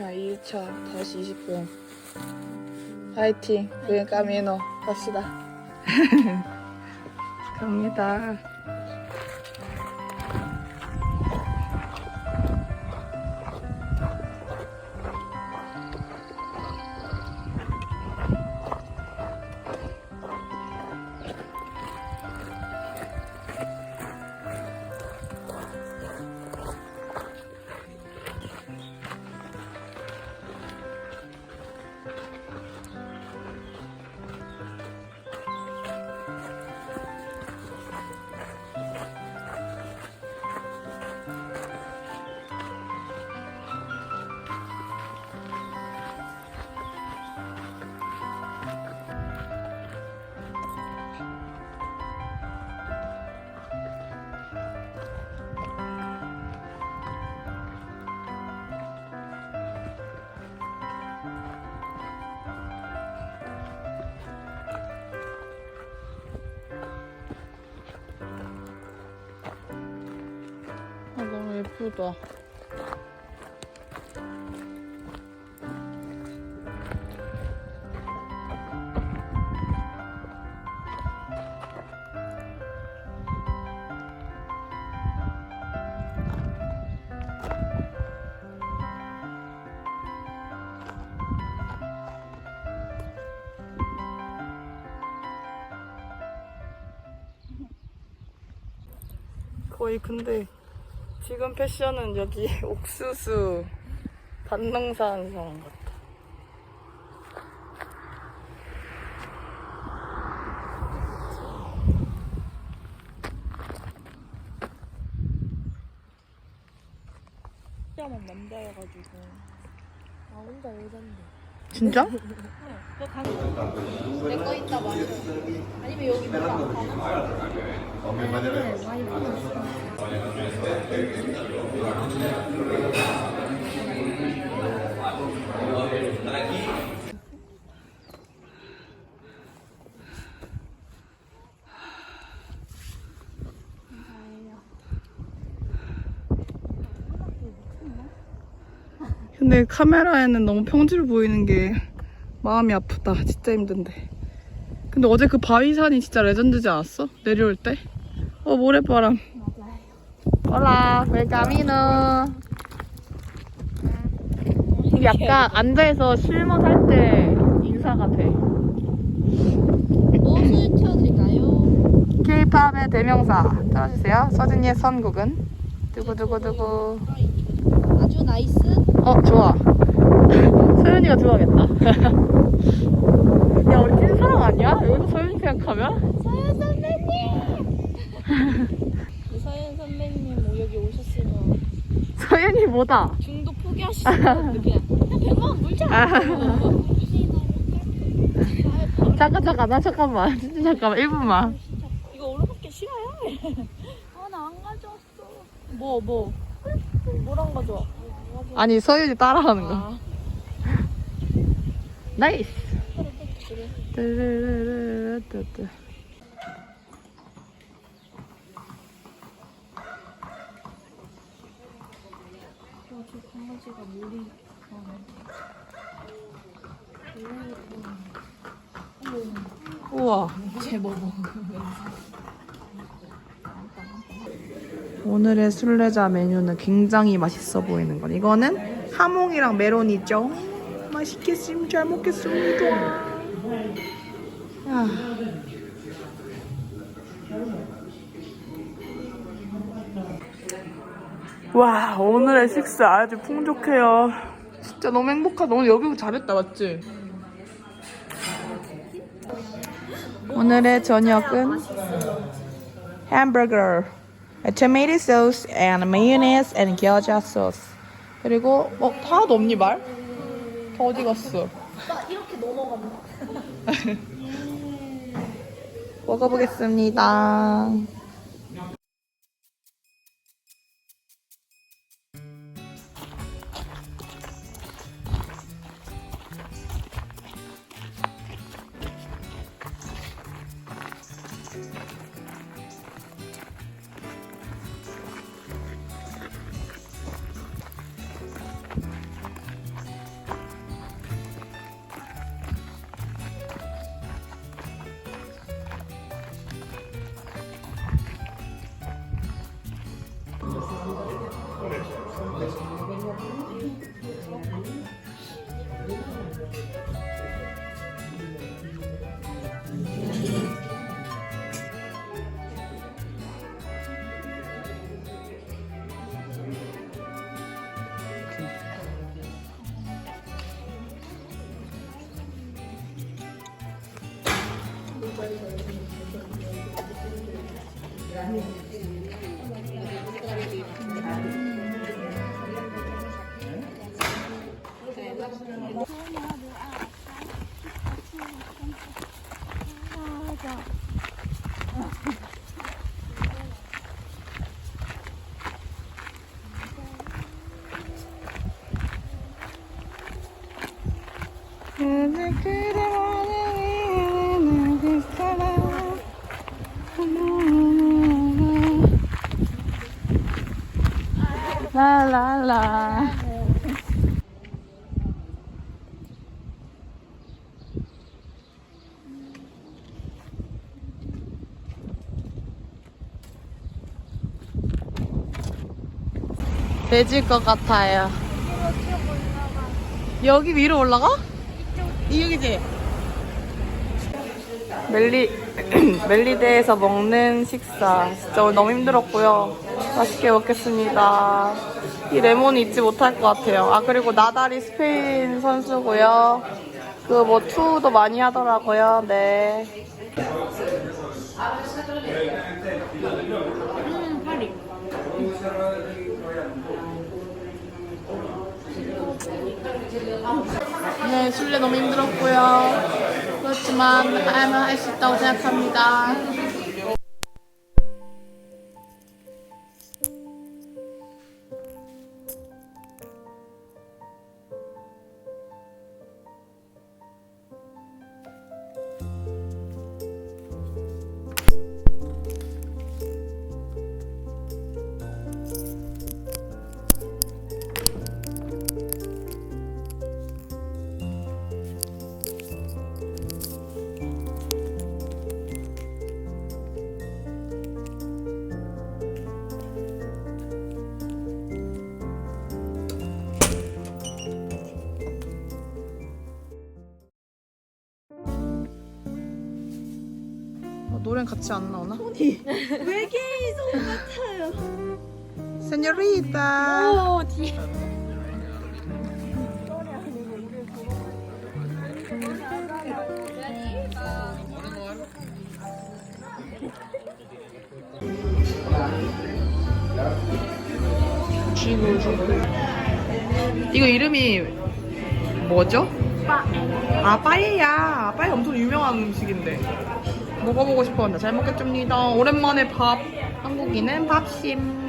자, 2차 다시 20분. 파이팅. 그엔 까미노. 갑시다. 갑니다. 예쁘다. 거의 근데 지금 패션은 여기 옥수수 사람 같아. 남자여가지고 나 혼자 여잔데 진짜? 내거 있다 아니면 여기 물안 파나? 네 많이 파놨어 근데 카메라에는 너무 평지로 보이는 게 마음이 아프다. 진짜 힘든데. 근데 어제 그 바위산이 진짜 레전드지 않았어? 내려올 때? 어, 모래바람. 올라, 웰카미노. 이게 약간 앉아서 실컷 할때 인사가 돼. 무엇을 쳐드릴까요? K-팝의 대명사 따라주세요. 서진이의 선곡은 두구두구두구. 아주 나이스 어 좋아. 서윤이가 좋아하겠다. 야 우리 찐사랑 아니야? 여기서 서윤이 생각하면? 서현 선배님 서현 선배님 뭐 여기 오셨으면 서윤이 뭐다? 중도 포기하시는 그냥 그냥 100만 물자 아. 잠깐 잠깐 나 잠깐만 진짜 잠깐만 1분만. 이거 오르막길 싫어요? 아나 안 가져왔어 뭐 뭐? 뭐랑 가져와? 아니 서윤이 따라하는 거. 아 나이스. 그래 뚜루루루뚜뚜. 저 강아지가 물이 우와. 제법 오늘의 술래자 메뉴는 굉장히 맛있어 보이는 건 이거는 하몽이랑 메론이죠. 맛있겠습니다. 잘 먹겠습니다. 야. 와 오늘의 식사 아주 풍족해요. 진짜 너무 행복하다. 오늘 오기 잘했다 맞지? 오늘의 저녁은 햄버거, tomato sauce and mayonnaise and gyoza sauce. 그리고 어 하나도 없니 말? 다 어디 갔어? 나 이렇게 넘어간다 먹어보겠습니다. 라라라 돼질 것 같아요 여기 위로 올라가? 이쪽이지? 멜리, 멜리데에서 먹는 식사. 진짜 오늘 너무 힘들었고요. 맛있게 먹겠습니다. 이 레몬이 잊지 못할 것 같아요. 아, 그리고 나다리 스페인 선수고요. 그 뭐 투도 많이 하더라고요. 네. 네, 술래 너무 힘들었고요. 그렇지만 하면 할수 있다고 생각합니다. 노래는 같이 안 나오나? 외계인 성 같아요. 세뇨리타. 오, 뒤에. 이거 이름이 뭐죠? 아 빠에야. 빠에 엄청 유명한 음식인데 먹어보고 싶었는데 잘 먹겠습니다. 오랜만에 밥. 한국인은 밥심.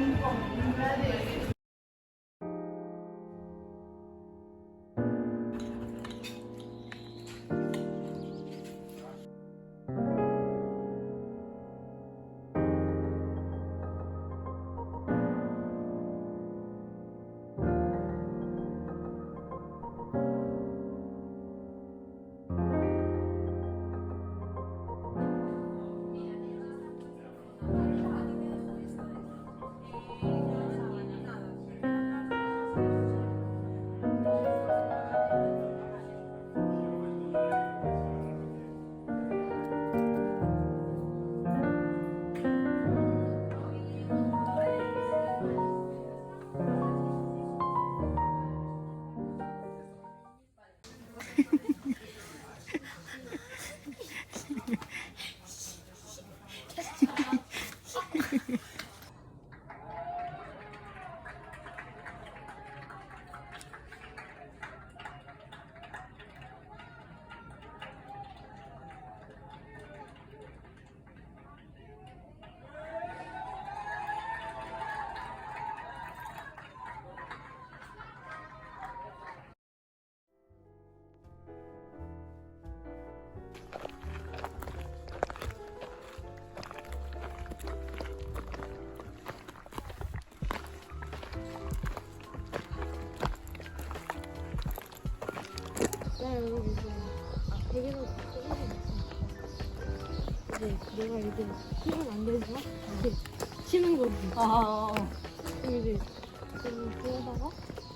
내가 이제 힘을 안 되지만 이렇게 치는 거지. 아, 그리고 이제 여기 그러다가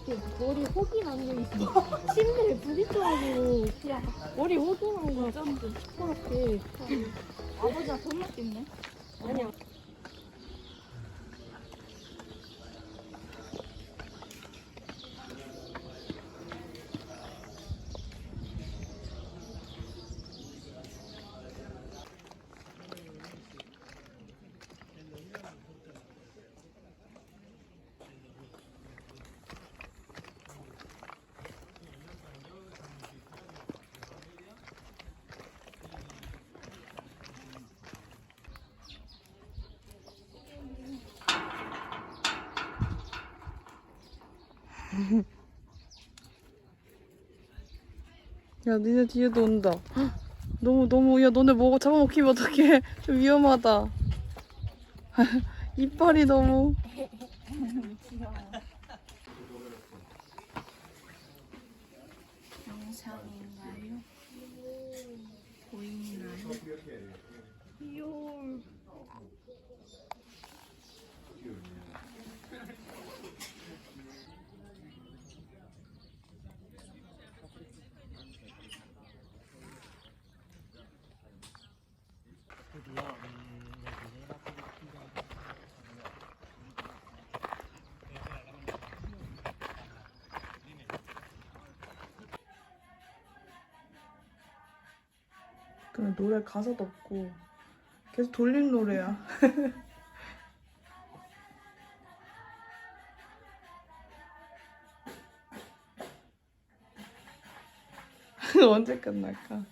이렇게 머리 혹이 난 게 있어. 침대에 부딪혀가지고 머리 혹이 난 거야. 좀 시커멓게. 아버지가 돈 맞겠네. 아니야. 야, 니네 뒤에도 온다. 헉, 너무, 너무, 야, 너네 뭐 잡아먹히면 어떡해. 좀 위험하다. 이빨이 너무. 근데 노래 가사도 없고 계속 돌림 노래야. 언제 끝날까?